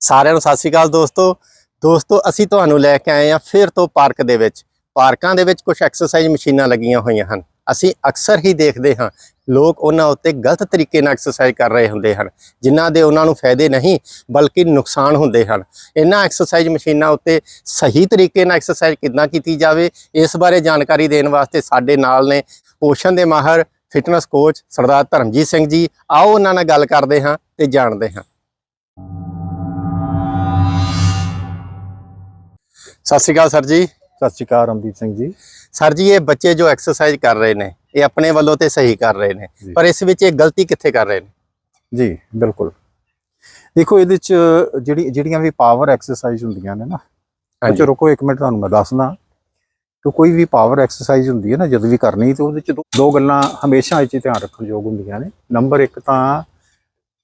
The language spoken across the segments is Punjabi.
ਸਾਰਿਆਂ ਨੂੰ ਸਤਿ ਸ਼੍ਰੀ ਅਕਾਲ ਦੋਸਤੋ। ਦੋਸਤੋ, ਅਸੀਂ ਤੁਹਾਨੂੰ ਲੈ ਕੇ ਆਏ ਹਾਂ ਫਿਰ ਤੋਂ ਪਾਰਕ ਦੇ ਵਿੱਚ। ਪਾਰਕਾਂ ਦੇ ਵਿੱਚ ਕੁਝ ਐਕਸਰਸਾਈਜ਼ ਮਸ਼ੀਨਾਂ ਲੱਗੀਆਂ ਹੋਈਆਂ ਹਨ। ਅਸੀਂ ਅਕਸਰ ਹੀ ਦੇਖਦੇ ਹਾਂ, ਲੋਕ ਉਹਨਾਂ ਉੱਤੇ ਗਲਤ ਤਰੀਕੇ ਨਾਲ ਐਕਸਰਸਾਈਜ਼ ਕਰ ਰਹੇ ਹੁੰਦੇ ਹਨ, ਜਿਨ੍ਹਾਂ ਦੇ ਉਹਨਾਂ ਨੂੰ ਫਾਇਦੇ ਨਹੀਂ, ਬਲਕਿ ਨੁਕਸਾਨ ਹੁੰਦੇ ਹਨ। ਇਹਨਾਂ ਐਕਸਰਸਾਈਜ਼ ਮਸ਼ੀਨਾਂ ਉੱਤੇ ਸਹੀ ਤਰੀਕੇ ਨਾਲ ਐਕਸਰਸਾਈਜ਼ ਕਿੱਦਾਂ ਕੀਤੀ ਜਾਵੇ, ਇਸ ਬਾਰੇ ਜਾਣਕਾਰੀ ਦੇਣ ਵਾਸਤੇ ਸਾਡੇ ਨਾਲ ਨੇ ਪੋਸ਼ਣ ਦੇ ਮਾਹਰ ਫਿਟਨੈਸ ਕੋਚ ਸਰਦਾਰ ਧਰਮਜੀਤ ਸਿੰਘ ਜੀ। ਆਓ ਉਹਨਾਂ ਨਾਲ ਗੱਲ ਕਰਦੇ ਹਾਂ ਤੇ ਜਾਣਦੇ ਹਾਂ। ਸਤਿ ਸ਼੍ਰੀ ਅਕਾਲ ਸਰ ਜੀ। ਸਤਿ ਸ਼੍ਰੀ ਅਕਾਲ ਰਮਦੀਪ ਸਿੰਘ ਜੀ। ਸਰ ਜੀ ਇਹ ਬੱਚੇ ਜੋ ਐਕਸਰਸਾਈਜ਼ ਕਰ ਰਹੇ ਨੇ ਇਹ ਆਪਣੇ ਵੱਲੋਂ ਤੇ ਸਹੀ ਕਰ ਰਹੇ ਨੇ। ਪਰ ਇਸ ਵਿੱਚ ਇਹ ਗਲਤੀ ਕਿੱਥੇ ਕਰ ਰਹੇ ਨੇ? ਜੀ ਬਿਲਕੁਲ। ਦੇਖੋ ਇਹਦੇ ਚ ਜਿਹੜੀ ਜਿਹੜੀਆਂ ਵੀ ਪਾਵਰ ਐਕਸਰਸਾਈਜ਼ ਹੁੰਦੀਆਂ ਨੇ ਨਾ। ਅੱਛਾ ਰੁਕੋ ਇੱਕ ਮਿੰਟ ਤੁਹਾਨੂੰ ਮੈਂ ਦੱਸਦਾ। ਕਿ ਕੋਈ ਵੀ ਪਾਵਰ ਐਕਸਰਸਾਈਜ਼ ਹੁੰਦੀ ਹੈ ਨਾ ਜਦ ਵੀ ਕਰਨੀ ਤੇ ਉਹਦੇ ਚ ਦੋ- ਗੱਲਾਂ ਹਮੇਸ਼ਾ ਇਹ 'ਚ ਧਿਆਨ ਰੱਖਣ ਯੋਗ ਹੁੰਦੀਆਂ ਨੇ। ਨੰਬਰ 1 ਤਾਂ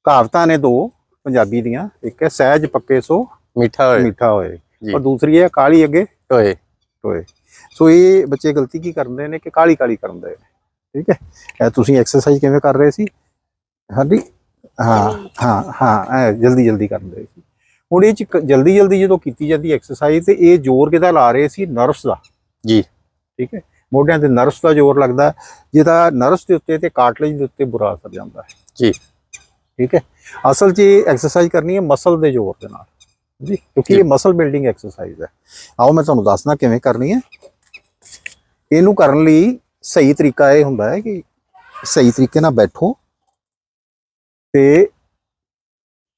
ਕਹਾਵਤਾਂ ਨੇ ਦੋ ਪੰਜਾਬੀ ਦੀਆਂ ਇੱਕ ਹੈ ਸਹਿਜ ਪੱਕੇ ਸੋ ਮਿੱਠਾ ਹੋਏ। ਮਿੱਠਾ ਹੋਏ। ਔਰ ਦੂਸਰੀ ਹੈ ਕਾਲੀ ਅੱਗੇ। ਹੋਏ ਟੋਏ ਸੋ ਇਹ ਬੱਚੇ ਗਲਤੀ ਕੀ ਕਰਦੇ ਨੇ ਕਿ ਕਾਲੀ ਕਾਲੀ ਕਰਦੇ ਨੇ। ਠੀਕ ਹੈ? ਇਹ ਤੁਸੀਂ ਐਕਸਰਸਾਈਜ਼ ਕਿਵੇਂ ਕਰ ਰਹੇ ਸੀ? ਹਾਂਜੀ? ਹਾਂ ਹਾਂ ਹਾਂ ਜਲਦੀ ਜਲਦੀ ਕਰਦੇ ਸੀ। ਹੁਣ ਇਹ ਚ ਜਲਦੀ ਜਲਦੀ ਜਦੋਂ ਕੀਤੀ ਜਾਂਦੀ ਐਕਸਰਸਾਈਜ਼ ਤੇ ਇਹ ਜ਼ੋਰ ਕਿਹਦਾ ਲਾ ਰਹੇ ਸੀ? ਨਰਵਸ ਦਾ। ਜੀ। ਠੀਕ ਹੈ? ਮੋਢਿਆਂ ਤੇ ਨਰਵਸ ਦਾ ਜ਼ੋਰ ਲੱਗਦਾ। ਜਿਹਦਾ ਨਰਵਸ ਦੇ ਉੱਤੇ ਤੇ ਕਾਰਟਲੇਜ ਦੇ ਉੱਤੇ ਬੁਰਾ ਅਸਰ ਜਾਂਦਾ ਹੈ। ਜੀ। ਠੀਕ ਹੈ? ਅਸਲ 'ਚ ਐਕਸਰਸਾਈਜ਼ ਕਰਨੀ ਹੈ ਮਸਲ ਦੇ ਜ਼ੋਰ ਦੇ ਨਾਲ। ਜੀ, ਕਿਉਂਕਿ ਇਹ ਮਸਲ ਬਿਲਡਿੰਗ ਐਕਸਰਸਾਈਜ਼ ਹੈ। ਆਓ ਮੈਂ ਤੁਹਾਨੂੰ ਦੱਸਦਾ ਕਿਵੇਂ ਕਰਨੀ ਹੈ। ਇਹਨੂੰ ਕਰਨ ਲਈ ਸਹੀ ਤਰੀਕਾ ਇਹ ਹੁੰਦਾ ਹੈ ਕਿ ਸਹੀ ਤਰੀਕੇ ਨਾਲ ਬੈਠੋ ਤੇ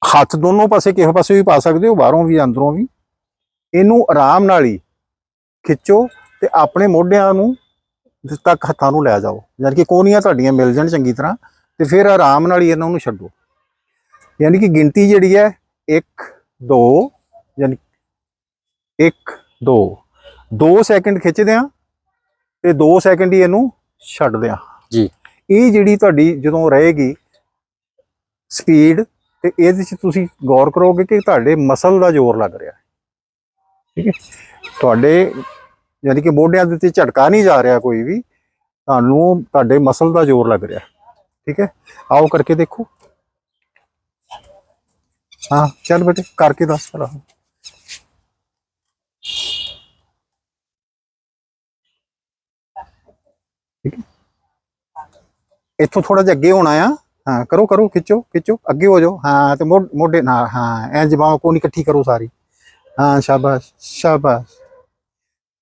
ਹੱਥ ਦੋਨੋਂ ਪਾਸੇ ਕਿਸੇ ਪਾਸੇ ਵੀ ਪਾ ਸਕਦੇ ਹੋ, ਬਾਹਰੋਂ ਵੀ, ਅੰਦਰੋਂ ਵੀ। ਇਹਨੂੰ ਆਰਾਮ ਨਾਲ ਹੀ ਖਿੱਚੋ ਤੇ ਆਪਣੇ ਮੋਢਿਆਂ ਨੂੰ ਤੱਕ ਹੱਥਾਂ ਨੂੰ ਲੈ ਜਾਓ। ਯਾਨੀ ਕਿ ਕੋਨੀਆਂ ਤੁਹਾਡੀਆਂ ਮਿਲ ਜਾਣ ਚੰਗੀ ਤਰ੍ਹਾਂ ਤੇ ਫਿਰ ਆਰਾਮ ਨਾਲ ਹੀ ਇਹਨਾਂ ਨੂੰ ਛੱਡੋ। ਯਾਨੀ ਕਿ ਗਿਣਤੀ ਜਿਹੜੀ ਹੈ 1 2 ਯਾਨੀ 1 2 2 ਸੈਕਿੰਡ ਖਿੱਚਦੇ ਆ ਤੇ 2 ਸੈਕਿੰਡ ਹੀ ਇਹਨੂੰ ਛੱਡਦੇ ਆ ਜੀ। ਇਹ ਜਿਹੜੀ ਤੁਹਾਡੀ ਜਦੋਂ ਰਹੇਗੀ ਸਪੀਡ ਤੇ ਇਹਦੇ ਵਿੱਚ ਤੁਸੀਂ ਗੌਰ ਕਰੋਗੇ ਕਿ ਤੁਹਾਡੇ ਮਸਲ ਦਾ ਜ਼ੋਰ ਲੱਗ ਰਿਹਾ ਹੈ। ਠੀਕ ਹੈ? ਤੁਹਾਡੇ ਯਾਨੀ ਕਿ ਮੋਢਿਆਂ ਦੇ ਉੱਤੇ ਝਟਕਾ ਨਹੀਂ ਜਾ ਰਿਹਾ ਕੋਈ ਵੀ ਤੁਹਾਨੂੰ ਤੁਹਾਡੇ ਮਸਲ ਦਾ ਜ਼ੋਰ ਲੱਗ ਰਿਹਾ ਠੀਕ ਹੈ? ਆਓ ਕਰਕੇ ਦੇਖੋ। ਹਾਂ, ਚੱਲ ਬੇਟੇ, ਕਰਕੇ ਦੱਸ ਭਲਾ। ਠੀਕ ਹੈ। ਇੱਥੋਂ ਥੋੜਾ ਜਿਹਾ ਅੱਗੇ ਹੋਣਾ ਆ। ਹਾਂ, ਕਰੋ ਕਰੋ, ਖਿੱਚੋ ਖਿੱਚੋ, ਅੱਗੇ ਹੋ ਜਾਓ। ਹਾਂ, ਤੇ ਮੋਢ- ਮੋਢੇ ਨਾਲ, ਹਾਂ, ਐਂ ਜਬਾਂ ਕੋ ਇਕੱਠੀ ਕਰੋ ਸਾਰੀ। ਹਾਂ, ਸ਼ਾਬਾਸ਼ ਸ਼ਾਬਾਸ਼।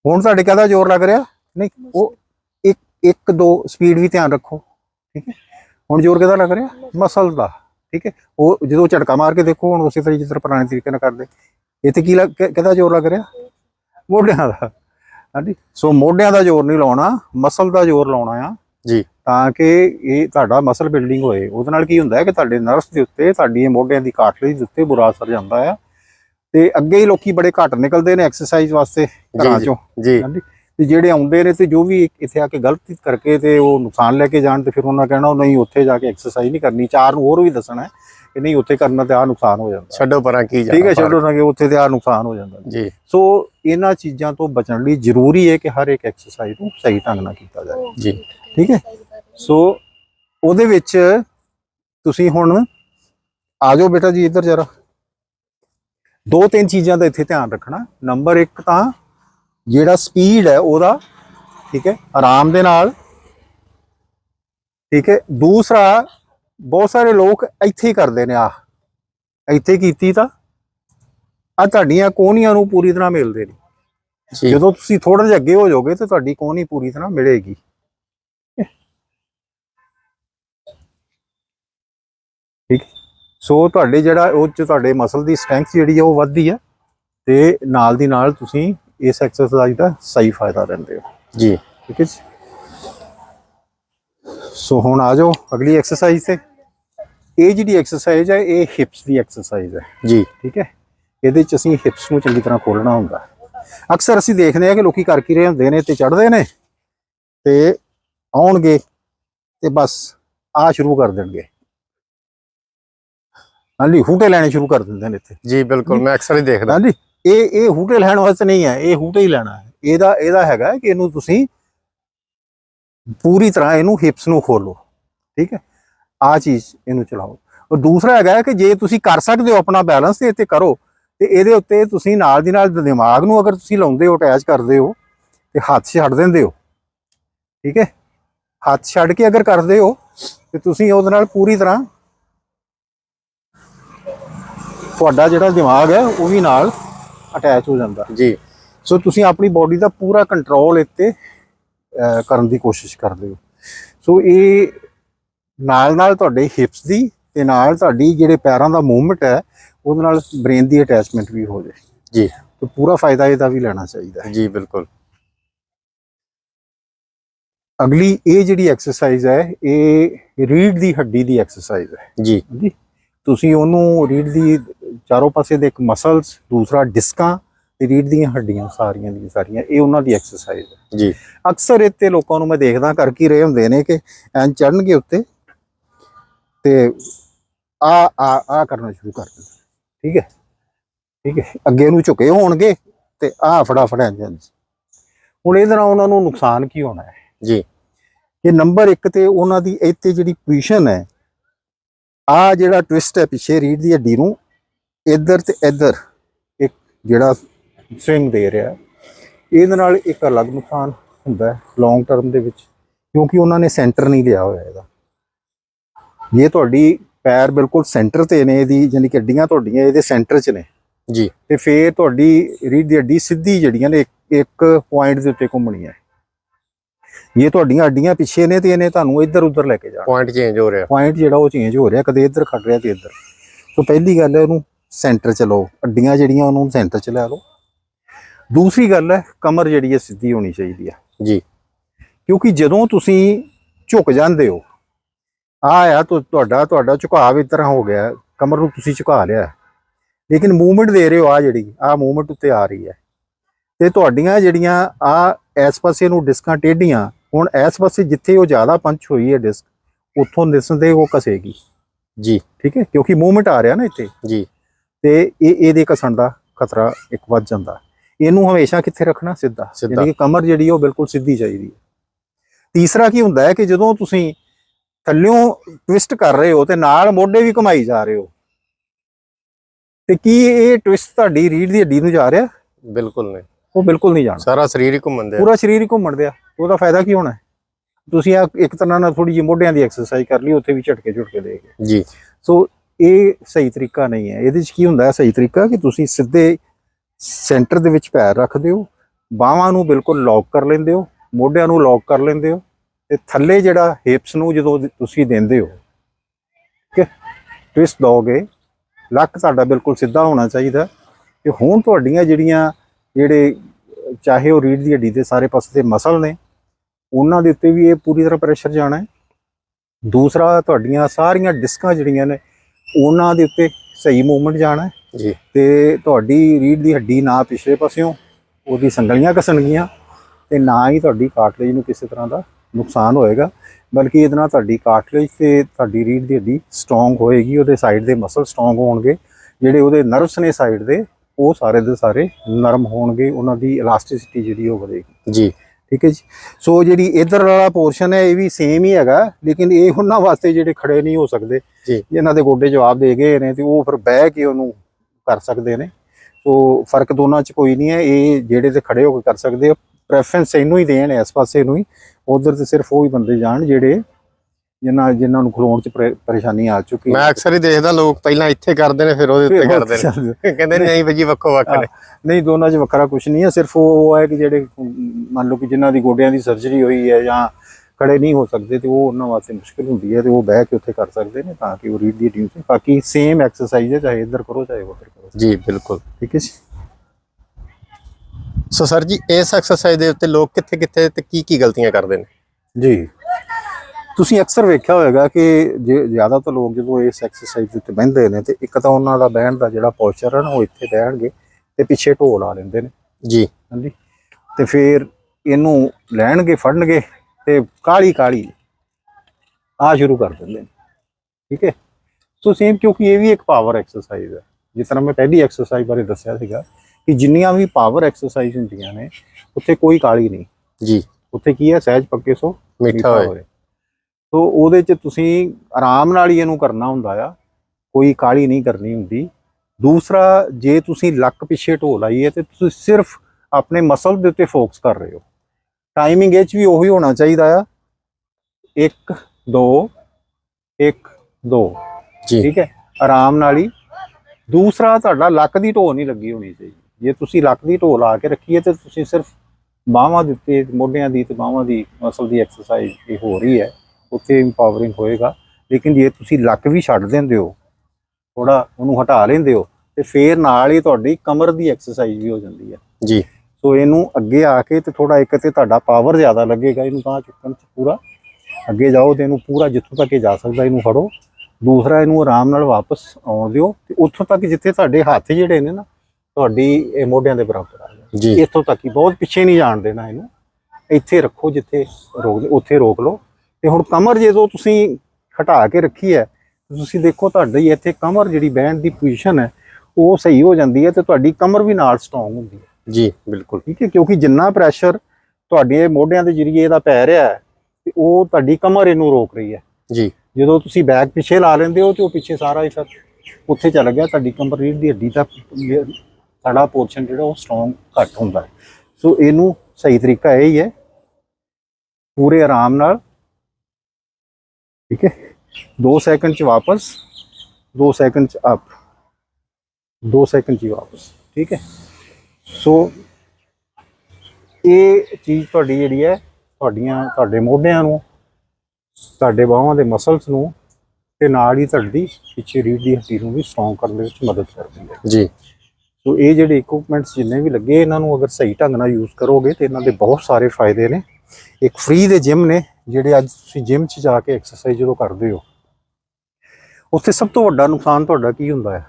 ਹੁਣ ਤੁਹਾਡੇ ਕਾਹਦਾ ਜ਼ੋਰ ਲੱਗ ਰਿਹਾ? ਨਹੀਂ, ਉਹ ਇੱਕ ਇੱਕ, ਦੋ ਸਪੀਡ ਵੀ ਧਿਆਨ ਰੱਖੋ। ਠੀਕ ਹੈ। ਹੁਣ ਜ਼ੋਰ ਕਿਹਦਾ ਲੱਗ ਰਿਹਾ? ਮਸਲ ਦਾ। ਠੀਕ ਹੈ? ਉਹ ਜਦੋਂ ਝਟਕਾ ਮਾਰ ਕੇ ਦੇਖੋ ਹੁਣ ਉਸੇ ਤਰੀਕੇ ਜਿਸ ਤਰ੍ਹਾਂ ਪੁਰਾਣੇ ਤਰੀਕੇ ਨਾਲ ਕਰਦੇ। ਇੱਥੇ ਕੀ ਲੱਗ ਕਿਹਦਾ ਜ਼ੋਰ ਲੱਗ ਰਿਹਾ? ਮੋਢਿਆਂ ਦਾ। ਹਾਂਜੀ? ਸੋ ਮੋਢਿਆਂ ਦਾ ਜ਼ੋਰ ਨਹੀਂ ਲਾਉਣਾ ਮਸਲ ਦਾ ਜ਼ੋਰ ਲਾਉਣਾ ਆ। ਜੀ। ਤਾਂ ਕਿ ਇਹ ਤੁਹਾਡਾ ਮਸਲ ਬਿਲਡਿੰਗ ਹੋਏ। ਉਹਦੇ ਨਾਲ ਕੀ ਹੁੰਦਾ ਹੈ ਕਿ ਤੁਹਾਡੇ ਨਰਵਸ ਦੇ ਉੱਤੇ ਤੁਹਾਡੀ ਇਹ ਮੋਢਿਆਂ ਦੀ ਕਾਟਲੇਜ ਦੇ ਉੱਤੇ ਬੁਰਾ ਅਸਰ ਜਾਂਦਾ ਆ। ਤੇ ਅੱਗੇ ਹੀ ਲੋਕੀ ਬੜੇ ਘੱਟ ਨਿਕਲਦੇ ਨੇ ਐਕਸਰਸਾਈਜ਼ ਵਾਸਤੇ ਘਰਾਂ। ਚੋਂ। ਜੀ। ਹਾਂਜੀ? ਤੇ ਜਿਹੜੇ ਆਉਂਦੇ ਨੇ ਤੇ ਜੋ ਵੀ ਇੱਥੇ ਆ ਕੇ ਗਲਤੀ ਕਰਕੇ ਤੇ ਉਹ ਨੁਕਸਾਨ ਲੈ ਕੇ ਜਾਣ ਤੇ ਫਿਰ ਉਹਨਾਂ ਕਹਿਣਾ ਉਹ ਨਹੀਂ ਉੱਥੇ ਜਾ ਕੇ ਐਕਸਰਸਾਈਜ਼ ਨਹੀਂ ਕਰਨੀ। ਚਾਰ ਨੂੰ ਹੋਰ ਵੀ ਦੱਸਣਾ ਹੈ ਕਿ ਨਹੀਂ ਉੱਥੇ ਕਰਨਾ ਤੇ ਆ ਨੁਕਸਾਨ ਹੋ ਜਾਂਦਾ। ਛੱਡੋ ਪਰਾਂ ਕੀ ਠੀਕ ਹੈ ਛੱਡੋ ਨਾ ਕਿ ਉੱਥੇ ਤੇ ਆ ਨੁਕਸਾਨ ਹੋ ਜਾਂਦਾ। ਜੀ। ਸੋ ਇਹਨਾਂ ਚੀਜ਼ਾਂ ਤੋਂ ਬਚਣ ਲਈ ਜ਼ਰੂਰੀ ਹੈ ਕਿ ਹਰ ਇੱਕ ਐਕਸਰਸਾਈਜ਼ ਨੂੰ ਸਹੀ ਢੰਗ ਨਾਲ ਕੀਤਾ ਜਾਏ ਜੀ। ਠੀਕ ਹੈ? ਸੋ ਉਹਦੇ ਵਿੱਚ ਤੁਸੀਂ ਹੁਣ ਆ ਜਾਓ ਬੇਟਾ ਜੀ ਇੱਧਰ ਜਰਾ। ਦੋ ਤਿੰਨ ਚੀਜ਼ਾਂ ਦਾ ਇੱਥੇ ਧਿਆਨ ਰੱਖਣਾ। ਨੰਬਰ 1 ਤਾਂ ਜਿਹੜਾ ਸਪੀਡ ਹੈ ਉਹਦਾ ਠੀਕ ਹੈ ਆਰਾਮ ਦੇ ਨਾਲ ਠੀਕ ਹੈ ਦੂਸਰਾ ਬਹੁਤ ਸਾਰੇ ਲੋਕ ਇੱਥੇ ਹੀ ਕਰਦੇ ਨੇ ਆ ਇੱਥੇ ਕੀਤੀ ਤਾਂ ਆ ਤੁਹਾਡੀਆਂ ਕੋਹਨੀਆਂ ਨੂੰ ਪੂਰੀ ਤਰ੍ਹਾਂ ਮਿਲਦੇ ਨੇ। ਜਦੋਂ ਤੁਸੀਂ ਥੋੜਾ ਜਿਹਾ ਅੱਗੇ ਹੋ ਜਾਓਗੇ ਤੇ ਤੁਹਾਡੀ ਕੋਹਨੀ ਪੂਰੀ ਤਰ੍ਹਾਂ ਮਿਲੇਗੀ। ਠੀਕ। ਸੋ ਤੁਹਾਡੇ ਜਿਹੜਾ ਉਹ ਚ ਤੁਹਾਡੇ ਮਸਲ ਦੀ ਸਟਰੈਂਥ ਜਿਹੜੀ ਹੈ ਉਹ ਵੱਧਦੀ ਹੈ ਤੇ ਨਾਲ ਦੀ ਨਾਲ ਤੁਸੀਂ ਇਸ ਐਕਸਰਸਾਈਜ਼ ਦਾ ਸਹੀ ਫਾਇਦਾ ਲੈਂਦੇ ਹੋ। ਜੀ। ਠੀਕ ਹੈ ਜੀ। ਸੋ ਹੁਣ ਆ ਜਾਓ ਅਗਲੀ ਐਕਸਰਸਾਈਜ਼ ਤੇ। ਇਹ ਜਿਹੜੀ ਐਕਸਰਸਾਈਜ਼ ਹੈ ਇਹ ਹਿਪਸ ਦੀ ਐਕਸਰਸਾਈਜ਼ ਹੈ। ਜੀ। ਠੀਕ ਹੈ। ਇਹਦੇ ਚ ਅਸੀਂ ਹਿਪਸ ਨੂੰ ਚੰਗੀ ਤਰ੍ਹਾਂ ਖੋਲਣਾ ਹੁੰਦਾ। ਅਕਸਰ ਅਸੀਂ ਦੇਖਦੇ ਹਾਂ ਕਿ ਲੋਕੀ ਕਰ ਕੀ ਰਹੇ ਹੁੰਦੇ ਨੇ ਤੇ ਚੜਦੇ ਨੇ ਤੇ ਆਉਣਗੇ ਤੇ ਬਸ ਆ ਸ਼ੁਰੂ ਕਰ ਦੇਣਗੇ। ਹਾਂਜੀ ਹੂਟੇ ਲੈਣੇ ਸ਼ੁਰੂ ਕਰ ਦਿੰਦੇ ਨੇ ਇੱਥੇ। ਜੀ ਬਿਲਕੁਲ। ਮੈਂ ਅਕਸਰ ਹੀ ਦੇਖਦਾ। ਹਾਂਜੀ। ਇਹ ਇਹ ਹੂਟੇ ਲੈਣ ਵਾਸਤੇ ਨਹੀਂ ਹੈ, ਇਹ ਹੂਟੇ ਹੀ ਲੈਣਾ ਹੈ। ਇਹਦਾ ਇਹਦਾ ਹੈਗਾ ਕਿ ਇਹਨੂੰ ਤੁਸੀਂ ਪੂਰੀ ਤਰ੍ਹਾਂ ਇਹਨੂੰ ਹਿਪਸ ਨੂੰ ਖੋਲੋ ਠੀਕ ਹੈ? ਆ ਚੀਜ਼ ਇਹਨੂੰ ਚਲਾਓ। ਔਰ ਦੂਸਰਾ ਹੈਗਾ ਕਿ ਜੇ ਤੁਸੀਂ ਕਰ ਸਕਦੇ ਹੋ ਆਪਣਾ ਬੈਲੈਂਸ ਤੇ ਇੱਥੇ ਕਰੋ, ਤੇ ਇਹਦੇ ਉੱਤੇ ਤੁਸੀਂ ਨਾਲ ਦੀ ਨਾਲ ਦਿਮਾਗ ਨੂੰ ਅਗਰ ਤੁਸੀਂ ਲਾਉਂਦੇ ਹੋ ਅਟੈਚ ਕਰਦੇ ਹੋ, ਤੇ ਹੱਥ ਛੱਡ ਦਿੰਦੇ ਹੋ, ਠੀਕ ਹੈ? ਹੱਥ ਛੱਡ ਕੇ ਅਗਰ ਕਰਦੇ ਹੋ, ਤੇ ਤੁਸੀਂ ਉਹਦੇ ਨਾਲ ਪੂਰੀ ਤਰ੍ਹਾਂ ਤੁਹਾਡਾ ਜਿਹੜਾ ਦਿਮਾਗ ਹੈ, ਉਹ ਵੀ ਨਾਲ ਅਟੈਚ ਹੋ ਜਾਂਦਾ। ਜੀ। ਸੋ ਤੁਸੀਂ ਆਪਣੀ ਬਾਡੀ ਦਾ ਪੂਰਾ ਕੰਟਰੋਲ ਇੱਥੇ ਕਰਨ ਦੀ ਕੋਸ਼ਿਸ਼ ਕਰਦੇ ਹੋ। ਸੋ ਇਹ ਨਾਲ ਨਾਲ ਤੁਹਾਡੇ ਹਿਪਸ ਦੀ ਤੇ ਨਾਲ ਤੁਹਾਡੀ ਜਿਹੜੇ ਪੈਰਾਂ ਦਾ ਮੂਵਮੈਂਟ ਹੈ ਉਹਦੇ ਨਾਲ ਬ੍ਰੇਨ ਦੀ ਅਟੈਚਮੈਂਟ ਵੀ ਹੋ ਜਾਏ। ਜੀ। ਤੇ ਪੂਰਾ ਫਾਇਦਾ ਇਹਦਾ ਵੀ ਲੈਣਾ ਚਾਹੀਦਾ ਹੈ। ਜੀ ਬਿਲਕੁਲ। ਅਗਲੀ ਇਹ ਜਿਹੜੀ ਐਕਸਰਸਾਈਜ਼ ਹੈ ਇਹ ਰੀੜ ਦੀ ਹੱਡੀ ਦੀ ਐਕਸਰਸਾਈਜ਼ ਹੈ। ਜੀ। ਜੀ ਤੁਸੀਂ ਉਹਨੂੰ ਰੀੜ ਦੀ ਚਾਰੋਂ ਪਾਸੇ ਦੇ ਇੱਕ ਮਸਲਸ ਦੂਸਰਾ ਡਿਸਕਾਂ ਤੇ ਰੀੜ ਦੀਆਂ ਹੱਡੀਆਂ ਸਾਰੀਆਂ ਦੀਆਂ ਸਾਰੀਆਂ ਇਹ ਉਹਨਾਂ ਦੀ ਐਕਸਰਸਾਈਜ਼ ਹੈ। ਜੀ। ਅਕਸਰ ਇੱਥੇ ਲੋਕਾਂ ਨੂੰ ਮੈਂ ਦੇਖਦਾ ਕਰ ਕੀ ਰਹੇ ਹੁੰਦੇ ਨੇ ਕਿ ਐਂ ਚੜਨਗੇ ਉੱਤੇ ਤੇ ਆ ਆ ਆ ਕਰਨਾ ਸ਼ੁਰੂ ਕਰ ਦਿੰਦੇ ਠੀਕ ਹੈ? ਠੀਕ ਹੈ? ਅੱਗੇ ਨੂੰ ਝੁਕੇ ਹੋਣਗੇ ਤੇ ਆ ਫਟਾਫਟ ਐਂ ਜਾਂਦੇ ਹੁਣ ਇਹਦੇ ਨਾਲ ਉਹਨਾਂ ਨੂੰ ਨੁਕਸਾਨ ਕੀ ਹੋਣਾ ਹੈ? ਜੀ। ਕਿ ਨੰਬਰ 1 ਤੇ ਉਹਨਾਂ ਦੀ ਇੱਥੇ ਜਿਹੜੀ ਪੋਜੀਸ਼ਨ ਹੈ ਆ ਜਿਹੜਾ ਟਵਿਸਟ ਹੈ ਪਿੱਛੇ ਰੀੜ ਦੀ ਹੱਡੀ ਨੂੰ ਇੱਧਰ ਤੇ ਇੱਧਰ ਇੱਕ ਜਿਹੜਾ ਸਵਿੰਗ ਦੇ ਰਿਹਾ। ਇਹਦੇ ਨਾਲ ਇੱਕ ਅਲੱਗ ਨੁਕਸਾਨ ਹੁੰਦਾ ਹੈ ਲੌਂਗ ਟਰਮ ਦੇ ਵਿੱਚ ਕਿਉਂਕਿ ਉਹਨਾਂ ਨੇ ਸੈਂਟਰ ਨਹੀਂ ਲਿਆ ਹੋਇਆ ਇਹਦਾ। ਜੇ ਤੁਹਾਡੀ ਪੈਰ ਬਿਲਕੁਲ ਸੈਂਟਰ ਤੇ ਨੇ ਇਹਦੀ ਯਾਨੀ ਕਿ ਹੱਡੀਆਂ ਤੁਹਾਡੀਆਂ ਇਹਦੇ ਸੈਂਟਰ 'ਚ ਨੇ ਜੀ। ਤੇ ਫੇਰ ਤੁਹਾਡੀ ਰੀੜ ਦੀ ਹੱਡੀ ਸਿੱਧੀ ਜਿਹੜੀਆਂ ਨੇ ਇੱਕ- ਪੁਆਇੰਟ ਦੇ ਉੱਤੇ ਘੁੰਮਣੀਆਂ। ਜੇ ਤੁਹਾਡੀਆਂ ਹੱਡੀਆਂ ਪਿੱਛੇ ਨੇ ਤੇ ਇਹਨੇ ਤੁਹਾਨੂੰ ਇੱਧਰ ਉੱਧਰ ਲੈ ਕੇ ਜਾਣਾ। ਪੁਆਇੰਟ ਚੇਂਜ ਹੋ ਰਿਹਾ। ਪੁਆਇੰਟ ਜਿਹੜਾ ਉਹ ਚੇਂਜ ਹੋ ਰਿਹਾ ਕਦੇ ਇੱਧਰ ਖੜ ਰਿਹਾ ਤੇ ਇੱਧਰ। ਸੋ ਪਹਿਲੀ ਗੱਲ ਹੈ ਉਹਨੂੰ ਸੈਂਟਰ ਚ ਲਓ ਹੱਡੀਆਂ ਜਿਹੜੀਆਂ ਉਹਨੂੰ ਸੈਂਟਰ ਚ ਲੈ ਲਓ। ਦੂਸਰੀ ਗੱਲ ਹੈ ਕਮਰ ਜਿਹੜੀ ਹੈ ਸਿੱਧੀ ਹੋਣੀ ਚਾਹੀਦੀ ਹੈ। ਜੀ। ਕਿਉਂਕਿ ਜਦੋਂ ਤੁਸੀਂ ਝੁਕ ਜਾਂਦੇ ਹੋ ਆ ਆ ਤੁਹਾਡਾ ਤੁਹਾਡਾ ਝੁਕਾਅ ਇਸ ਤਰ੍ਹਾਂ ਹੋ ਗਿਆ ਕਮਰ ਨੂੰ ਤੁਸੀਂ ਝੁਕਾ ਲਿਆ। ਲੇਕਿਨ ਮੂਵਮੈਂਟ ਦੇ ਰਹੇ ਹੋ ਆ ਜਿਹੜੀ ਆ ਮੂਵਮੈਂਟ ਉੱਤੇ ਆ ਰਹੀ ਹੈ। ਤੇ ਤੁਹਾਡੀਆਂ ਜਿਹੜੀਆਂ ਆ ਇਸ ਪਾਸੇ ਨੂੰ ਡਿਸਕਾਂ ਟੇਢੀਆਂ ਹੁਣ ਇਸ ਪਾਸੇ ਜਿੱਥੇ ਉਹ ਜ਼ਿਆਦਾ ਪੰਚ ਹੋਈ ਹੈ ਡਿਸਕ ਉੱਥੋਂ ਦਿਸਦੇ ਉਹ ਕਸੇਗੀ ਜੀ। ਠੀਕ ਹੈ? ਕਿਉਂਕਿ ਮੂਵਮੈਂਟ ਆ ਰਿਹਾ ਨਾ ਇੱਥੇ। ਜੀ। ਤੇ ਇਹ ਇਹਦੇ ਕਸਣ ਦਾ ਖਤਰਾ ਇੱਕ ਵੱਧ ਜਾਂਦਾ। ਇਹਨੂੰ ਹਮੇਸ਼ਾ ਕਿੱਥੇ ਰੱਖਣਾ? ਸਿੱਧਾ। ਸਿੱਧਾ। ਯਾਨੀ ਕਿ ਕਮਰ ਜਿਹੜੀ ਉਹ ਬਿਲਕੁਲ ਸਿੱਧੀ ਚਾਹੀਦੀ ਹੈ। ਤੀਸਰਾ ਕੀ ਹੁੰਦਾ ਹੈ ਕਿ ਜਦੋਂ ਤੁਸੀਂ ਥੱਲਿਓਂ ਟਵਿਸਟ ਕਰ ਰਹੇ ਹੋ ਤੇ ਨਾਲ ਮੋਢੇ ਵੀ ਘੁਮਾਈ ਜਾ ਰਹੇ ਹੋ ਤੇ ਕੀ ਇਹ ਟਵਿਸਟ ਤੁਹਾਡੀ ਰੀੜ ਦੀ ਹੱਡੀ ਨੂੰ ਜਾ ਰਿਹਾ? ਬਿਲਕੁਲ ਨਹੀਂ। ਉਹ ਬਿਲਕੁਲ ਨਹੀਂ ਜਾਣਾ ਸਾਰਾ ਸਰੀਰ ਹੀ ਘੁੰਮਣ ਦੇ ਪੂਰਾ ਸਰੀਰ ਹੀ ਘੁੰਮਣ ਦਿਆ। ਉਹਦਾ ਫਾਇਦਾ ਕੀ ਹੋਣਾ? ਤੁਸੀਂ ਆ ਇੱਕ ਤਰ੍ਹਾਂ ਨਾਲ ਥੋੜੀ ਜਿਹੀ ਮੋਢਿਆਂ ਦੀ ਐਕਸਰਸਾਈਜ਼ ਕਰ ਲਈ ਉੱਥੇ ਵੀ ਝਟਕੇ ਝੁਟਕੇ ਦੇ ਗਏ ਜੀ। ਸੋ ਇਹ ਸਹੀ ਤਰੀਕਾ ਨਹੀਂ ਹੈ। ਇਹਦੇ ਵਿੱਚ ਕੀ ਹੁੰਦਾ ਹੈ? ਸਹੀ ਤਰੀਕਾ ਕਿ ਤੁਸੀਂ ਸਿੱਧੇ ਸੈਂਟਰ ਦੇ ਵਿੱਚ ਪੈਰ ਰੱਖਦੇ ਹੋ ਬਾਹਾਂ ਨੂੰ ਬਿਲਕੁਲ ਲੌਕ ਕਰ ਲੈਂਦੇ ਹੋ ਮੋਢਿਆਂ ਨੂੰ ਲੌਕ ਕਰ ਲੈਂਦੇ ਹੋ ਤੇ ਥੱਲੇ ਜਿਹੜਾ ਹਿਪਸ ਨੂੰ ਜਦੋਂ ਤੁਸੀਂ ਦਿੰਦੇ ਹੋ ਠੀਕ ਹੈ? ਟਵਿਸਟ ਦੋਗੇ ਲੱਕ ਤੁਹਾਡਾ ਬਿਲਕੁਲ ਸਿੱਧਾ ਹੋਣਾ ਚਾਹੀਦਾ ਤੇ ਹੁਣ ਤੁਹਾਡੀਆਂ ਜਿਹੜੀਆਂ ਜਿਹੜੇ ਚਾਹੇ ਉਹ ਰੀੜ ਦੀ ਹੱਡੀ ਦੇ ਸਾਰੇ ਪਾਸੇ ਦੇ ਮਸਲ ਨੇ ਉਹਨਾਂ ਦੇ ਉੱਤੇ ਵੀ ਇਹ ਪੂਰੀ ਤਰ੍ਹਾਂ ਪ੍ਰੈਸ਼ਰ ਜਾਣਾ ਹੈ। ਦੂਸਰਾ ਤੁਹਾਡੀਆਂ ਸਾਰੀਆਂ ਡਿਸਕਾਂ ਜਿਹੜੀਆਂ ਨੇ ਉਹਨਾਂ ਦੇ ਉੱਤੇ ਸਹੀ ਮੂਵਮੈਂਟ ਜਾਣਾ ਹੈ। ਜੀ। ਤੇ ਤੁਹਾਡੀ ਰੀੜ ਦੀ ਹੱਡੀ ਨਾ ਪਿਛਲੇ ਪਾਸਿਓਂ ਉਹਦੀ ਸੰਗਲੀਆਂ ਘਸਣਗੀਆਂ ਤੇ ਨਾ ਹੀ ਤੁਹਾਡੀ ਕਾਟਲੇਜ ਨੂੰ ਕਿਸੇ ਤਰ੍ਹਾਂ ਦਾ ਨੁਕਸਾਨ ਹੋਏਗਾ। ਬਲਕਿ ਇਹਦੇ ਨਾਲ ਤੁਹਾਡੀ ਕਾਟਲੇਜ ਤੇ ਤੁਹਾਡੀ ਰੀੜ ਦੀ ਹੱਡੀ ਸਟਰੋਂਗ ਹੋਏਗੀ ਉਹਦੇ ਸਾਈਡ ਦੇ ਮਸਲ ਸਟਰੋਂਗ ਹੋਣਗੇ ਜਿਹੜੇ ਉਹਦੇ ਨਰਵਸ ਨੇ ਸਾਈਡ ਦੇ ਉਹ ਸਾਰੇ ਦੇ ਸਾਰੇ ਨਰਮ ਹੋਣਗੇ ਉਹਨਾਂ ਦੀ ਇਲਾਸਟਿਸਿਟੀ ਜਿਹੜੀ ਉਹ ਵਧੇਗੀ। ਜੀ। ਠੀਕ ਹੈ ਜੀ? ਸੋ ਜਿਹੜੀ ਇਧਰ ਵਾਲਾ ਪੋਰਸ਼ਨ ਹੈ ਇਹ ਵੀ ਸੇਮ ਹੀ ਹੈਗਾ ਲੇਕਿਨ ਇਹ ਉਹਨਾਂ ਵਾਸਤੇ ਜਿਹੜੇ ਖੜੇ ਨਹੀਂ ਹੋ ਸਕਦੇ। ਜੀ। ਜਿਨ੍ਹਾਂ ਦੇ ਗੋਡੇ ਜਵਾਬ ਦੇ ਗਏ ਨੇ ਤੇ ਉਹ ਫਿਰ ਬਹਿ ਕੇ ਉਹਨੂੰ ਕਰ ਸਕਦੇ ਨੇ। ਸੋ ਫ਼ਰਕ ਦੋਨਾਂ 'ਚ ਕੋਈ ਨਹੀਂ ਹੈ ਇਹ ਜਿਹੜੇ ਤੇ ਖੜੇ ਹੋ ਕੇ ਕਰ ਸਕਦੇ ਆ ਪ੍ਰੈਫਰੈਂਸ ਇਹਨੂੰ ਹੀ ਦੇਣ ਇਸ ਪਾਸੇ ਨੂੰ ਹੀ। ਉਧਰ ਤੇ ਸਿਰਫ ਉਹ ਹੀ ਬੰਦੇ ਜਾਣ ਜਿਹੜੇ ਜਿਨ੍ਹਾਂ ਜਿਨ੍ਹਾਂ ਨੂੰ ਖਲੋਣ 'ਚ ਪਰੇ- ਪਰੇਸ਼ਾਨੀ ਆ ਚੁੱਕੀ ਮੈਂ ਅਕਸਰ ਹੀ ਦੇਖਦਾ ਲੋਕ ਪਹਿਲਾਂ ਇੱਥੇ ਕਰਦੇ ਨੇ ਫਿਰ ਉਹਦੇ ਉੱਤੇ ਕਰਦੇ ਨੇ। ਕਹਿੰਦੇ ਨਹੀਂ ਭਾਜੀ ਵੱਖੋ ਵੱਖ ਨੇ। ਨਹੀਂ ਦੋਨਾਂ 'ਚ ਵੱਖਰਾ ਕੁਝ ਨਹੀਂ ਹੈ ਸਿਰਫ ਉਹ ਹੈ ਕਿ ਜਿਹੜੇ ਅਮ, ਮੰਨ ਲਓ ਕਿ ਜਿਨ੍ਹਾਂ ਦੀ ਗੋਡਿਆਂ ਦੀ ਸਰਜਰੀ ਹੋਈ ਹੈ ਜਾਂ ਖੜੇ ਨਹੀਂ ਹੋ ਸਕਦੇ ਤੇ ਉਹ ਉਹਨਾਂ ਵਾਸਤੇ ਮੁਸ਼ਕਲ ਹੁੰਦੀ ਹੈ ਤੇ ਉਹ ਬਹਿ ਕੇ ਉੱਥੇ ਕਰ ਸਕਦੇ ਨੇ ਤਾਂ ਕਿ ਉਹ ਰੀਡ ਦੀ ਡਿਊਟੀ ਬਾਕੀ ਸੇਮ ਐਕਸਰਸਾਈਜ਼ ਹੈ ਚਾਹੇ ਇੱਧਰ ਕਰੋ ਚਾਹੇ ਉੱਧਰ ਕਰੋ। ਜੀ ਬਿਲਕੁਲ। ਠੀਕ ਹੈ ਜੀ? ਸੋ ਸਰ ਜੀ ਇਸ ਐਕਸਰਸਾਈਜ਼ ਦੇ ਉੱਤੇ ਲੋਕ ਕਿੱਥੇ ਕਿੱਥੇ ਤੇ ਕੀ ਕੀ ਗਲਤੀਆਂ ਕਰਦੇ ਨੇ? ਜੀ। ਤੁਸੀਂ ਅਕਸਰ ਵੇਖਿਆ ਹੋਵੇਗਾ ਕਿ ਜੇ ਜ਼ਿਆਦਾਤਰ ਲੋਕ ਜਦੋਂ ਇਸ ਐਕਸਰਸਾਈਜ਼ ਦੇ ਉੱਤੇ ਬਹਿੰਦੇ ਨੇ ਤੇ ਇੱਕ ਤਾਂ ਉਹਨਾਂ ਦਾ ਬਹਿਣ ਦਾ ਜਿਹੜਾ ਪੋਸਚਰ ਹੈ ਉਹ ਇੱਥੇ ਬਹਿਣਗੇ ਤੇ ਪਿੱਛੇ ਢੋਲ ਆ ਲੈਂਦੇ ਨੇ। ਜੀ। ਹਾਂਜੀ। ਤੇ ਫਿਰ ਇਹਨੂੰ ਲੈਣਗੇ ਫੜਨਗੇ ਤੇ ਕਾਲੀ ਕਾਲੀ ਆ ਸ਼ੁਰੂ ਕਰ ਦਿੰਦੇ ਨੇ। ਠੀਕ ਹੈ? ਸੋ ਸੇਮ ਕਿਉਂਕਿ ਇਹ ਵੀ ਇੱਕ ਪਾਵਰ ਐਕਸਰਸਾਈਜ਼ ਹੈ। ਜਿਸ ਤਰ੍ਹਾਂ ਮੈਂ ਪਹਿਲੀ ਐਕਸਰਸਾਈਜ਼ ਬਾਰੇ ਦੱਸਿਆ ਸੀਗਾ ਕਿ ਜਿੰਨੀਆਂ ਵੀ ਪਾਵਰ ਐਕਸਰਸਾਈਜ਼ ਹੁੰਦੀਆਂ ਨੇ ਉੱਥੇ ਕੋਈ ਕਾਲੀ ਨਹੀਂ। ਜੀ। ਉੱਥੇ ਕੀ ਹੈ? ਸਹਿਜ ਪੱਕੇ ਸੋ ਮਿੱਠਾ ਹੋਏ। ਸੋ ਉਹਦੇ ਚ ਤੁਸੀਂ ਆਰਾਮ ਨਾਲ ਹੀ ਇਹਨੂੰ ਕਰਨਾ ਹੁੰਦਾ ਆ। ਕੋਈ ਕਾਲੀ ਨਹੀਂ ਕਰਨੀ ਹੁੰਦੀ। ਦੂਸਰਾ ਜੇ ਤੁਸੀਂ ਲੱਕ ਪਿੱਛੇ ਢੋ ਲਾਈ ਹੈ ਤੇ ਤੁਸੀਂ ਸਿਰਫ ਆਪਣੇ ਮਸਲ ਦੇ ਉੱਤੇ ਫੋਕਸ ਕਰ ਰਹੇ ਹੋ। ਟਾਈਮਿੰਗ ਇਹ 'ਚ ਵੀ ਉਹੀ ਹੋਣਾ ਚਾਹੀਦਾ ਆ। 1 2 1 2 ਜੀ। ਠੀਕ ਹੈ? ਆਰਾਮ ਨਾਲ ਹੀ। ਦੂਸਰਾ ਤੁਹਾਡਾ ਲੱਕ ਦੀ ਢੋ ਨਹੀਂ ਲੱਗੀ ਹੋਣੀ ਚਾਹੀਦੀ। ਜੇ ਤੁਸੀਂ ਲੱਕ ਦੀ ਢੋ ਲਾ ਕੇ ਰੱਖੀ ਹੈ ਤੇ ਤੁਸੀਂ ਸਿਰਫ ਬਾਹਾਂ ਦੇ ਉੱਤੇ ਮੋਢਿਆਂ ਦੀ ਤੇ ਬਾਹਾਂ ਦੀ ਮਸਲ ਦੀ ਐਕਸਰਸਾਈਜ਼ ਇਹ ਹੋ ਰਹੀ ਹੈ। ਉੱਥੇ ਇੰਪਾਵਰਿੰਗ ਹੋਏਗਾ। ਲੇਕਿਨ ਜੇ ਤੁਸੀਂ ਲੱਕ ਵੀ ਛੱਡ ਦਿੰਦੇ ਹੋ ਥੋੜਾ ਉਹਨੂੰ ਹਟਾ ਲੈਂਦੇ ਹੋ ਤੇ ਫੇਰ ਨਾਲ ਹੀ ਤੁਹਾਡੀ ਕਮਰ ਦੀ ਐਕਸਰਸਾਈਜ਼ ਵੀ ਹੋ ਜਾਂਦੀ ਹੈ। ਜੀ। ਸੋ ਇਹਨੂੰ ਅੱਗੇ ਆ ਕੇ ਤੇ ਥੋੜਾ ਇੱਕ ਤੇ ਤੁਹਾਡਾ ਪਾਵਰ ਜ਼ਿਆਦਾ ਲੱਗੇਗਾ ਇਹਨੂੰ ਤਾਂ ਚੁੱਕਣ ਚ ਪੂਰਾ। ਅੱਗੇ ਜਾਓ ਤੇ ਇਹਨੂੰ ਪੂਰਾ ਜਿੱਥੋਂ ਤੱਕ ਇਹ ਜਾ ਸਕਦਾ ਇਹਨੂੰ ਫੜੋ। ਦੂਸਰਾ ਇਹਨੂੰ ਆਰਾਮ ਨਾਲ ਵਾਪਸ ਆਉਣ ਦਿਓ ਤੇ ਉੱਥੋਂ ਤੱਕ ਜਿੱਥੇ ਤੁਹਾਡੇ ਹੱਥ ਜਿਹੜੇ ਨੇ ਨਾ ਤੁਹਾਡੀ ਇਹ ਮੋਢਿਆਂ ਦੇ ਬਰਾਬਰ ਆ ਜਾਣ। ਜੀ। ਇੱਥੋਂ ਤੱਕ ਹੀ ਬਹੁਤ ਪਿੱਛੇ ਨਹੀਂ ਜਾਣ ਦੇਣਾ ਇਹਨੂੰ। ਇੱਥੇ ਰੱਖੋ ਜਿੱਥੇ ਰੋਕ ਉੱਥੇ ਰੋਕ ਲਓ। ਤੇ ਹੁਣ ਕਮਰ ਜਦੋਂ ਤੁਸੀਂ ਹਟਾ ਕੇ ਰੱਖੀ ਹੈ ਤੇ ਤੁਸੀਂ ਦੇਖੋ ਤੁਹਾਡੀ ਇੱਥੇ ਕਮਰ ਜਿਹੜੀ ਬੈਂਡ ਦੀ ਪੋਜੀਸ਼ਨ ਹੈ ਉਹ ਸਹੀ ਹੋ ਜਾਂਦੀ ਹੈ ਤੇ ਤੁਹਾਡੀ ਕਮਰ ਵੀ ਨਾਲ ਸਟਰੋਂਗ ਹੁੰਦੀ ਹੈ। ਜੀ ਬਿਲਕੁਲ। ਠੀਕ ਹੈ ਕਿਉਂਕਿ ਜਿੰਨਾ ਪ੍ਰੈਸ਼ਰ ਤੁਹਾਡੇ ਮੋਢਿਆਂ ਦੇ ਜਰੀਏ ਇਹਦਾ ਪੈ ਰਿਹਾ ਹੈ ਤੇ ਉਹ ਤੁਹਾਡੀ ਕਮਰ ਇਹਨੂੰ ਰੋਕ ਰਹੀ ਹੈ। ਜੀ। ਜਦੋਂ ਤੁਸੀਂ ਬੈਕ ਪਿੱਛੇ ਲਾ ਲੈਂਦੇ ਹੋ ਤੇ ਉਹ ਪਿੱਛੇ ਸਾਰਾ ਇਫੈਕਟ ਉੱਥੇ ਚੱਲ ਗਿਆ ਤੁਹਾਡੀ ਕਮਰ ਰੀੜ ਦੀ ਹੱਡੀ ਦਾ ਸਾਡਾ ਪੋਰਸ਼ਨ ਜਿਹੜਾ ਉਹ ਸਟਰੋਂਗ ਘੱਟ ਹੁੰਦਾ ਹੈ। ਸੋ ਇਹਨੂੰ ਸਹੀ ਤਰੀਕਾ ਇਹ ਹੀ ਹੈ ਪੂਰੇ ਆਰਾਮ ਨਾਲ ਠੀਕ ਹੈ? 2 ਸੈਕਿੰਡ ਚ ਵਾਪਸ 2 ਸੈਕਿੰਡ ਚ ਅਪ 2 ਸੈਕਿੰਡ ਚ ਹੀ ਵਾਪਸ ਠੀਕ ਹੈ? ਸੋ ਇਹ ਚੀਜ਼ ਤੁਹਾਡੀ ਜਿਹੜੀ ਹੈ ਤੁਹਾਡੀਆਂ ਤੁਹਾਡੇ ਮੋਢਿਆਂ ਨੂੰ ਤੁਹਾਡੇ ਬਾਹਾਂ ਦੇ ਮਸਲਸ ਨੂੰ ਤੇ ਨਾਲ ਹੀ ਤੁਹਾਡੀ ਪਿੱਛੇ ਰੀੜ ਦੀ ਹੱਡੀ ਨੂੰ ਵੀ ਸਟਰੋਂਗ ਕਰਨ ਦੇ ਵਿੱਚ ਮਦਦ ਕਰਦੀ ਹੈ। ਜੀ। ਸੋ ਇਹ ਜਿਹੜੇ ਇਕਵਿਪਮੈਂਟਸ ਜਿੰਨੇ ਵੀ ਲੱਗੇ ਇਹਨਾਂ ਨੂੰ ਅਗਰ ਸਹੀ ਢੰਗ ਨਾਲ ਯੂਜ਼ ਕਰੋਗੇ ਤੇ ਇਹਨਾਂ ਦੇ ਬਹੁਤ ਸਾਰੇ ਫਾਇਦੇ ਨੇ। ਇੱਕ ਫ੍ਰੀ ਦੇ ਜਿਮ ਨੇ ਜਿਹੜੇ ਅੱਜ ਤੁਸੀਂ ਜਿਮ 'ਚ ਜਾ ਕੇ ਐਕਸਰਸਾਈਜ਼ ਜਦੋਂ ਕਰਦੇ ਹੋ ਉੱਥੇ ਸਭ ਤੋਂ ਵੱਡਾ ਨੁਕਸਾਨ ਤੁਹਾਡਾ ਕੀ ਹੁੰਦਾ ਹੈ?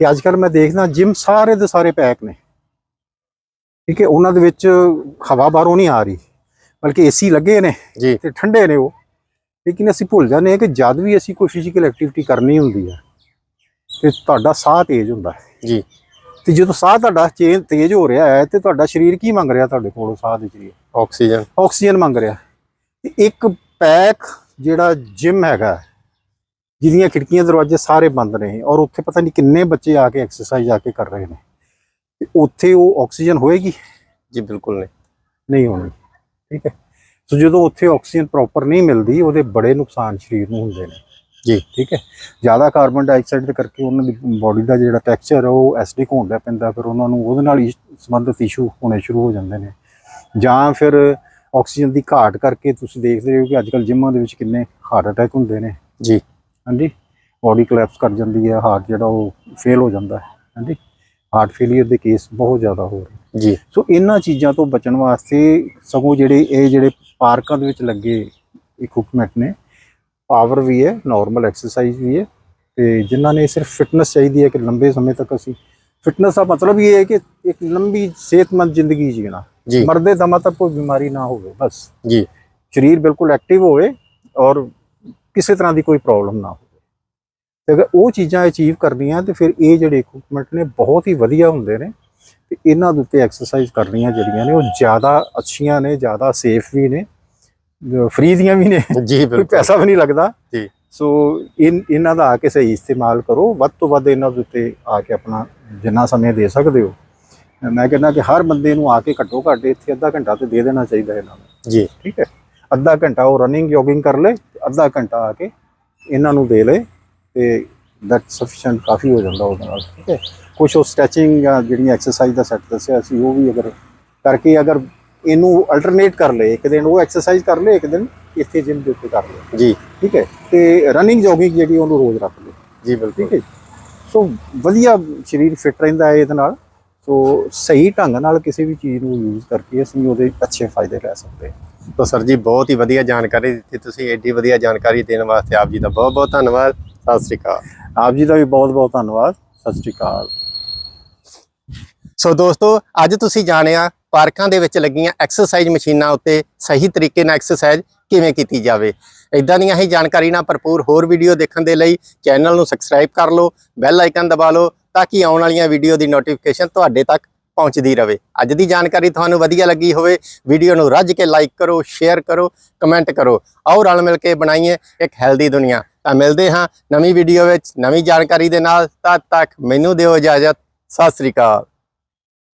ਕਿ ਅੱਜ ਕੱਲ ਮੈਂ ਦੇਖਦਾ ਜਿਮ ਸਾਰੇ ਦੇ ਸਾਰੇ ਪੈਕ ਨੇ। ਠੀਕ ਹੈ ਉਹਨਾਂ ਦੇ ਵਿੱਚ ਹਵਾ ਬਾਹਰੋਂ ਨਹੀਂ ਆ ਰਹੀ ਬਲਕਿ ਏਸੀ ਲੱਗੇ ਨੇ ਜੀ। ਤੇ ਠੰਡੇ ਨੇ ਉਹ। ਲੇਕਿਨ ਅਸੀਂ ਭੁੱਲ ਜਾਂਦੇ ਹਾਂ ਕਿ ਜਦ ਵੀ ਅਸੀਂ ਕੋਈ ਫਿਜ਼ੀਕਲ ਐਕਟੀਵਿਟੀ ਕਰਨੀ ਹੁੰਦੀ ਹੈ ਤੇ ਤੁਹਾਡਾ ਸਾਹ ਤੇਜ਼ ਹੁੰਦਾ ਹੈ। ਜੀ। ਤੇ ਜਦੋਂ ਸਾਹ ਤੁਹਾਡਾ ਤੇਜ਼ ਹੋ ਰਿਹਾ ਹੈ ਤੇ ਤੁਹਾਡਾ ਸਰੀਰ ਕੀ ਮੰਗ ਰਿਹਾ ਤੁਹਾਡੇ ਕੋਲੋਂ ਸਾਹ ਦੇ ਜਰੀਏ? ਆਕਸੀਜਨ। ਆਕਸੀਜਨ ਮੰਗ ਰਿਹਾ ਤੇ ਇੱਕ ਪੈਕ ਜਿਹੜਾ ਜਿਮ ਹੈਗਾ ਜਿਹਦੀਆਂ ਖਿੜਕੀਆਂ ਦਰਵਾਜ਼ੇ ਸਾਰੇ ਬੰਦ ਨੇ ਔਰ ਉੱਥੇ ਪਤਾ ਨਹੀਂ ਕਿੰਨੇ ਬੱਚੇ ਆ ਕੇ ਐਕਸਰਸਾਈਜ਼ ਆ ਕੇ ਕਰ ਰਹੇ ਨੇ। ਤੇ ਉੱਥੇ ਉਹ ਆਕਸੀਜਨ ਹੋਏਗੀ? ਜੀ ਬਿਲਕੁਲ ਨਹੀਂ। ਨਹੀਂ ਹੋਣੀ। ਠੀਕ ਹੈ। ਸੋ ਜਦੋਂ ਉੱਥੇ ਆਕਸੀਜਨ ਪ੍ਰੋਪਰ ਨਹੀਂ ਮਿਲਦੀ ਉਹਦੇ ਬੜੇ ਨੁਕਸਾਨ ਸਰੀਰ ਨੂੰ ਹੁੰਦੇ ਨੇ। ਜੀ ਠੀਕ ਹੈ। ਜ਼ਿਆਦਾ ਕਾਰਬਨ ਡਾਈਆਕਸਾਈਡ ਦੇ ਕਰਕੇ ਉਹਨਾਂ ਦੀ ਬਾਡੀ ਦਾ ਜਿਹੜਾ ਟੈਕਸਚਰ ਹੈ ਉਹ ਐਸਿਡਿਕ ਹੋਣ ਲੱਗ ਪੈਂਦਾ ਫਿਰ ਉਹਨਾਂ ਨੂੰ ਉਹਦੇ ਨਾਲ ਹੀ ਸੰਬੰਧਿਤ ਇਸ਼ੂ ਹੋਣੇ ਸ਼ੁਰੂ ਹੋ ਜਾਂਦੇ ਨੇ। ਜਾਂ ਫਿਰ ਆਕਸੀਜਨ ਦੀ ਘਾਟ ਕਰਕੇ ਤੁਸੀਂ ਦੇਖਦੇ ਹੋ ਕਿ ਅੱਜਕੱਲ ਜਿੰਮਾਂ ਦੇ ਵਿੱਚ ਕਿੰਨੇ ਹਾਰਟ ਅਟੈਕ ਹੁੰਦੇ ਨੇ। ਜੀ। ਹਾਂਜੀ? ਬਾਡੀ ਕੋਲੈਪਸ ਕਰ ਜਾਂਦੀ ਹੈ ਹਾਰਟ ਜਿਹੜਾ ਉਹ ਫੇਲ ਹੋ ਜਾਂਦਾ ਹੈ। ਹਾਂਜੀ? ਹਾਰਟ ਫੇਲਿਅਰ ਦੇ ਕੇਸ ਬਹੁਤ ਜ਼ਿਆਦਾ ਹੋ ਰਹੇ ਜੀ। ਸੋ ਇਹਨਾਂ ਚੀਜ਼ਾਂ ਤੋਂ ਬਚਣ ਵਾਸਤੇ ਸਗੋਂ ਜਿਹੜੇ ਇਹ ਜਿਹੜੇ ਪਾਰਕਾਂ ਦੇ ਵਿੱਚ ਲੱਗੇ ਇਕਵਿਪਮੈਂਟ ਨੇ ਪਾਵਰ ਵੀ ਹੈ ਨਾਰਮਲ ਐਕਸਰਸਾਈਜ਼ ਵੀ ਹੈ ਤੇ ਜਿਨ੍ਹਾਂ ਨੇ ਸਿਰਫ ਫਿਟਨੈਸ ਚਾਹੀਦੀ ਹੈ ਕਿ ਲੰਬੇ ਸਮੇਂ ਤੱਕ ਅਸੀਂ ਫਿਟਨੈਸ ਦਾ ਮਤਲਬ ਇਹ ਹੈ ਕਿ ਇੱਕ ਲੰਬੀ ਸਿਹਤਮੰਦ ਜ਼ਿੰਦਗੀ ਜੀਣਾ। ਜੀ। ਮਰਦੇ ਦਮਾਂ ਤੱਕ ਕੋਈ ਬਿਮਾਰੀ ਨਾ ਹੋਵੇ ਬਸ। ਜੀ। ਸਰੀਰ ਬਿਲਕੁਲ ਐਕਟਿਵ ਹੋਵੇ ਔਰ ਕਿਸੇ ਤਰ੍ਹਾਂ ਦੀ ਕੋਈ ਪ੍ਰੋਬਲਮ ਨਾ ਹੋਵੇ। ਤੇ ਅਗਰ ਉਹ ਚੀਜ਼ਾਂ ਅਚੀਵ ਕਰਨੀਆਂ ਤੇ ਫਿਰ ਇਹ ਜਿਹੜੇ ਇਕਵਿਪਮੈਂਟ ਨੇ ਬਹੁਤ ਹੀ ਵਧੀਆ ਹੁੰਦੇ ਨੇ। ਤੇ ਇਹਨਾਂ ਦੇ ਉੱਤੇ ਐਕਸਰਸਾਈਜ਼ ਕਰਨੀਆਂ ਜਿਹੜੀਆਂ ਨੇ ਉਹ ਜ਼ਿਆਦਾ ਅੱਛੀਆਂ ਨੇ ਜ਼ਿਆਦਾ ਸੇਫ ਵੀ ਨੇ ਫ੍ਰੀ ਦੀਆਂ ਵੀ ਨੇ। ਜੀ ਬਿਲਕੁਲ। ਪੈਸਾ ਵੀ ਨਹੀਂ ਲੱਗਦਾ। ਜੀ। ਸੋ ਇਨ ਇਹਨਾਂ ਦਾ ਆ ਕੇ ਸਹੀ ਇਸਤੇਮਾਲ ਕਰੋ। ਵੱਧ ਤੋਂ ਵੱਧ ਇਹਨਾਂ ਦੇ ਉੱਤੇ ਆ ਕੇ ਆਪਣਾ ਜਿੰਨਾ ਸਮੇਂ ਦੇ ਸਕਦੇ ਹੋ। ਮੈਂ ਕਹਿੰਦਾ ਕਿ ਹਰ ਬੰਦੇ ਨੂੰ ਆ ਕੇ ਘੱਟੋ ਘੱਟ ਇੱਥੇ ਅੱਧਾ ਘੰਟਾ ਤੇ ਦੇ ਦੇਣਾ ਚਾਹੀਦਾ ਇਹਨਾਂ ਨੂੰ। ਜੀ। ਠੀਕ ਹੈ? ਅੱਧਾ ਘੰਟਾ ਉਹ ਰਨਿੰਗ ਜੋਗਿੰਗ ਕਰ ਲੇ ਅੱਧਾ ਘੰਟਾ ਆ ਕੇ ਇਹਨਾਂ ਨੂੰ ਦੇ ਲੇ ਤੇ ਦੈਟ ਸਫੀਸ਼ੀਐਂਟ ਕਾਫੀ ਹੋ ਜਾਂਦਾ ਉਹਦੇ ਨਾਲ। ਠੀਕ ਹੈ? ਕੁਝ ਉਹ ਸਟ੍ਰੈਚਿੰਗ ਜਾਂ ਜਿਹੜੀਆਂ ਐਕਸਰਸਾਈਜ਼ ਦਾ ਸੈੱਟ ਦੱਸਿਆ ਸੀ ਉਹ ਵੀ ਅਗਰ ਕਰਕੇ ਅਗਰ ਇਹਨੂੰ ਅਲਟਰਨੇਟ ਕਰ ਲੇ ਇੱਕ ਦਿਨ ਉਹ ਐਕਸਰਸਾਈਜ਼ ਕਰ ਲੇ ਇੱਕ ਦਿਨ ਇੱਥੇ ਜਿਮ ਦੇ ਉੱਤੇ ਕਰ ਲੇ ਜੀ। ਠੀਕ ਹੈ? ਤੇ ਰਨਿੰਗ ਜੋਗਿੰਗ ਜਿਹੜੀ ਉਹਨੂੰ ਰੋਜ਼ ਰੱਖ ਲੇ ਜੀ ਬਿਲਕੁਲ। ਠੀਕ ਹੈ ਸੋ ਵਧੀਆ ਸਰੀਰ ਫਿੱਟ ਰਹਿੰਦਾ ਹੈ ਇਹਦੇ ਨਾਲ। ਸੋ ਸਹੀ ਢੰਗ ਨਾਲ ਕਿਸੇ ਵੀ ਚੀਜ਼ ਨੂੰ ਯੂਜ਼ ਕਰਕੇ ਅਸੀਂ ਉਹਦੇ ਅੱਛੇ ਫਾਇਦੇ ਲੈ ਸਕਦੇ ਹਾਂ। ਤਾਂ ਸਰ ਜੀ ਬਹੁਤ ਹੀ ਵਧੀਆ ਜਾਣਕਾਰੀ ਦਿੱਤੀ ਤੁਸੀਂ। ਐਡੀ ਵਧੀਆ ਜਾਣਕਾਰੀ ਦੇਣ ਵਾਸਤੇ ਆਪ ਜੀ ਦਾ ਬਹੁਤ ਬਹੁਤ ਧੰਨਵਾਦ। ਸਤਿ ਸ੍ਰੀ ਅਕਾਲ। ਆਪ ਜੀ ਦਾ ਵੀ ਬਹੁਤ ਬਹੁਤ ਧੰਨਵਾਦ। ਸਤਿ ਸ਼੍ਰੀ ਅਕਾਲ। ਸੋ ਦੋਸਤੋ ਅੱਜ ਤੁਸੀਂ ਜਾਣਿਆ ਪਾਰਕਾਂ ਦੇ ਵਿੱਚ ਲੱਗੀਆਂ ਐਕਸਰਸਾਈਜ਼ ਮਸ਼ੀਨਾਂ ਉੱਤੇ ਸਹੀ ਤਰੀਕੇ ਨਾਲ ਐਕਸਰਸਾਈਜ਼ ਕਿਵੇਂ ਕੀਤੀ ਜਾਵੇ। ਇਦਾਂ ਦੀਆਂ ਹੀ ਜਾਣਕਾਰੀ ਨਾਲ ਭਰਪੂਰ ਹੋਰ ਵੀਡੀਓ ਦੇਖਣ ਦੇ ਲਈ ਚੈਨਲ ਨੂੰ ਸਬਸਕ੍ਰਾਈਬ ਕਰ ਲਓ ਬੈਲ ਆਈਕਨ ਦਬਾ ਲਓ ਤਾਂ ਕਿ ਆਉਣ ਵਾਲੀਆਂ ਵੀਡੀਓ ਦੀ ਨੋਟੀਫਿਕੇਸ਼ਨ ਤੁਹਾਡੇ ਤੱਕ ਪਹੁੰਚਦੀ ਰਹੇ। ਅੱਜ ਦੀ ਜਾਣਕਾਰੀ ਤੁਹਾਨੂੰ ਵਧੀਆ ਲੱਗੀ ਹੋਵੇ ਵੀਡੀਓ ਨੂੰ ਰੱਜ ਕੇ ਲਾਈਕ ਕਰੋ ਸ਼ੇਅਰ ਕਰੋ ਕਮੈਂਟ ਕਰੋ। ਆਓ ਰਲ ਮਿਲ ਕੇ ਬਣਾਈਏ ਇੱਕ ਹੈਲਦੀ ਦੁਨੀਆ। ਤਾਂ ਮਿਲਦੇ ਹਾਂ ਨਵੀਂ ਵੀਡੀਓ ਵਿੱਚ ਨਵੀਂ ਜਾਣਕਾਰੀ ਦੇ ਨਾਲ। ਤਦ ਤੱਕ ਮੈਨੂੰ ਦਿਓ ਇਜਾਜ਼ਤ। ਸਤਿ ਸ੍ਰੀ ਅਕਾਲ।